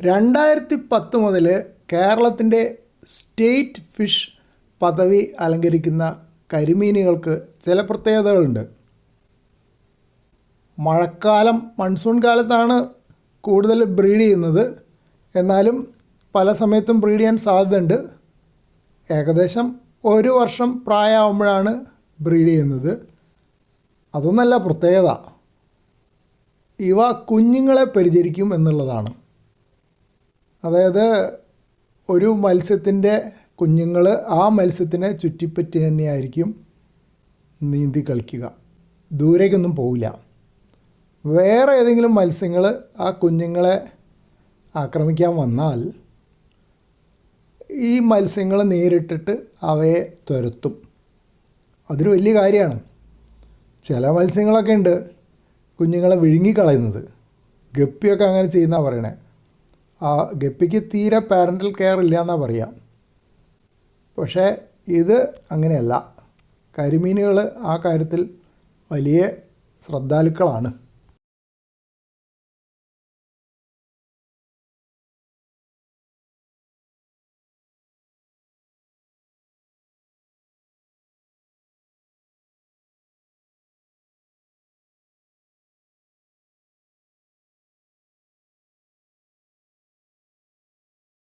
രണ്ടായിരത്തി പത്ത് മുതൽ കേരളത്തിന്റെ സ്റ്റേറ്റ് ഫിഷ് പദവി അലങ്കരിക്കുന്ന കരിമീനുകൾക്ക് ചില പ്രത്യേകതകളുണ്ട്. മഴക്കാലം മൺസൂൺ കാലത്താണ് കൂടുതൽ ബ്രീഡ് ചെയ്യുന്നത്. എന്നാലും പല സമയത്തും ബ്രീഡ് ചെയ്യാൻ സാധ്യതയുണ്ട്. ഏകദേശം ഒരു വർഷം പ്രായമാകുമ്പോഴാണ് ബ്രീഡ് ചെയ്യുന്നത്. അതൊന്നല്ല പ്രത്യേകത. ഇവ കുഞ്ഞുങ്ങളെ പരിചരിക്കും എന്നുള്ളതാണ്. അതായത് ഒരു മത്സ്യത്തിന്റെ കുഞ്ഞുങ്ങൾ ആ മത്സ്യത്തിനെ ചുറ്റിപ്പറ്റി തന്നെയായിരിക്കും നീന്തി കളിക്കുക. ദൂരേക്കൊന്നും പോവില്ല. വേറെ ഏതെങ്കിലും മത്സ്യങ്ങൾ ആ കുഞ്ഞുങ്ങളെ ആക്രമിക്കാൻ വന്നാൽ ഈ മത്സ്യങ്ങൾ നേരിട്ടിട്ട് അവയെ തുരത്തും. അതൊരു വലിയ കാര്യമാണ്. ചില മത്സ്യങ്ങളൊക്കെ ഉണ്ട് കുഞ്ഞുങ്ങളെ വിഴുങ്ങിക്കളയുന്നത്. ഗപ്പിയൊക്കെ അങ്ങനെ ചെയ്യുന്ന പറയണേ. ആ ഗപ്പിക്ക് തീരെ പാരന്റൽ കെയർ ഇല്ല എന്നാണ് പറയുക പക്ഷേ ഇത് അങ്ങനെയല്ല. കരിമീനുകൾ ആ കാര്യത്തിൽ വലിയ ശ്രദ്ധാലുക്കളാണ്.